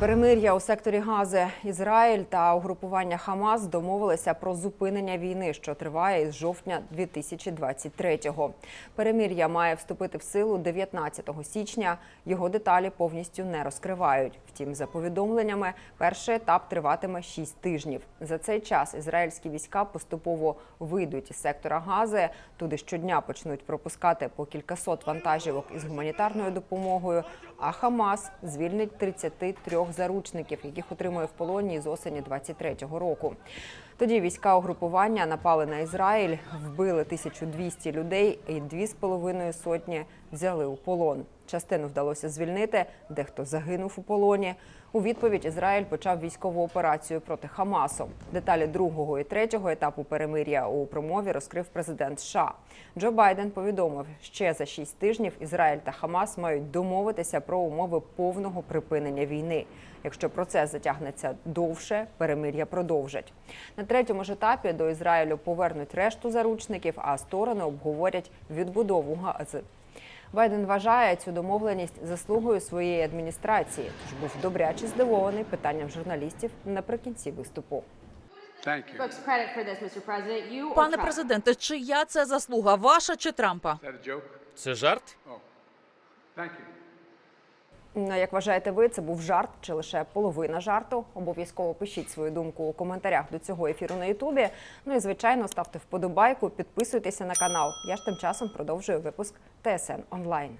Перемир'я у секторі Гази Ізраїль та угрупування Хамас домовилися про зупинення війни, що триває із жовтня 2023-го. Перемир'я має вступити в силу 19 січня. Його деталі повністю не розкривають. Втім, за повідомленнями, перший етап триватиме 6 тижнів. За цей час ізраїльські війська поступово вийдуть із сектора Гази. Туди щодня почнуть пропускати по кількасот вантажівок із гуманітарною допомогою. А Хамас звільнить 33 заручників, яких отримує в полоні з осені 23-го року. Тоді війська угрупування напали на Ізраїль, вбили 1200 людей і 2,5 сотні взяли у полон. Частину вдалося звільнити, дехто загинув у полоні. У відповідь Ізраїль почав військову операцію проти Хамасу. Деталі другого і третього етапу перемир'я у промові розкрив президент США. Джо Байден повідомив, ще за шість тижнів Ізраїль та Хамас мають домовитися про умови повного припинення війни. Якщо процес затягнеться довше, перемир'я продовжать. Третьому ж етапі до Ізраїлю повернуть решту заручників, а сторони обговорять відбудову Гази. Байден вважає цю домовленість заслугою своєї адміністрації. Тож був добряче здивований питанням журналістів наприкінці виступу. Пане президенте, чия це заслуга? Ваша чи Трампа? Це жарт? Oh, you. Ну, як вважаєте ви, це був жарт чи лише половина жарту? Обов'язково пишіть свою думку у коментарях до цього ефіру на Ютубі. Ну і звичайно, ставте вподобайку, підписуйтеся на канал. Я ж тим часом продовжую випуск ТСН онлайн.